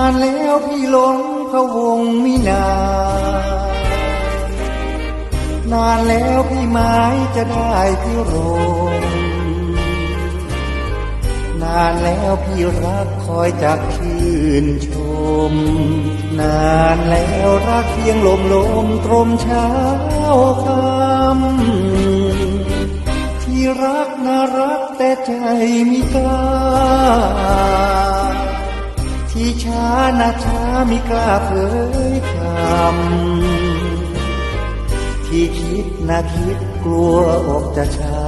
านแล้วพี่หลงพะวงมินานานแล้วพี่ไม้จะได้พี่โรมนานแล้วพี่รักคอยจักชื่นชม นานแล้วรักเพียงลมลมตรมเช้าคำที่รักน่ารักแต่ใจมิกล้า ช้าช้ามิกล้าเผยคำที่คิดนะคิดกลัวอกจะช้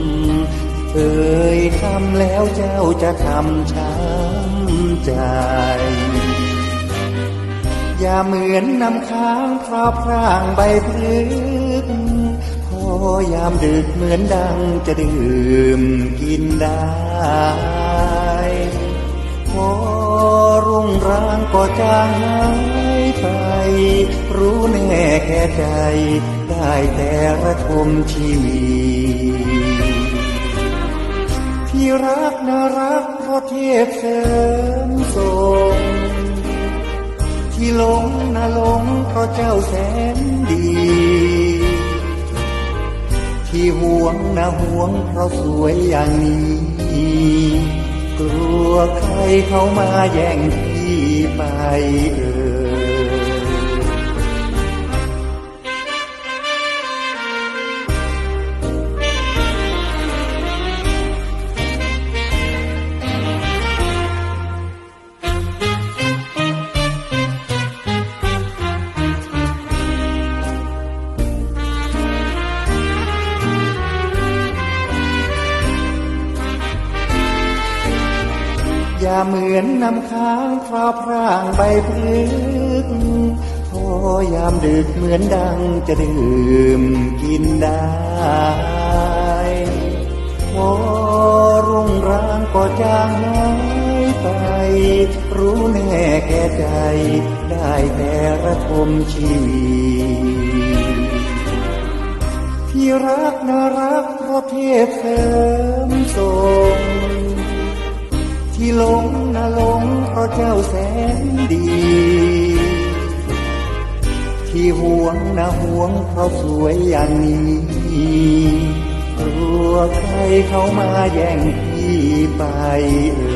ำเอ่ยคำแล้วเจ้าจะทำช้ำใจ อย่าเหมือนน้ำค้างพราวพร่างใบพลึกพอยามดึกเหมือนดังจะดื่มกินได้ จางหายไป รู้แน่แก่ใจ ได้แต่ระทมชีวิตที่รักน่ารักเพราะเทพเสริมส่งที่หลงนะหลงเพราะเจ้าแสนดี ที่ห่วงนะห่วงเพราะสวยอย่างนี้ กลัวใครเขามาแย่ง พี่ไป อย่าเหมือนน้ำค้างคราวพร่างใบพลึกพอยามดึกเหมือนดังจะดื่มกินได้พอรุ่งรางก็จางหายไป รู้แน่แก่ใจ ได้แต่ระทมชีวิตที่รักน่ารักเพราะเทพเสริมส่ง ที่หลงนะหลงเพราะเจ้าแสนดี ที่ห่วงนะห่วงเพราะสวยอย่างนี้กลัวใครเขามาแย่งพี่ไปเออ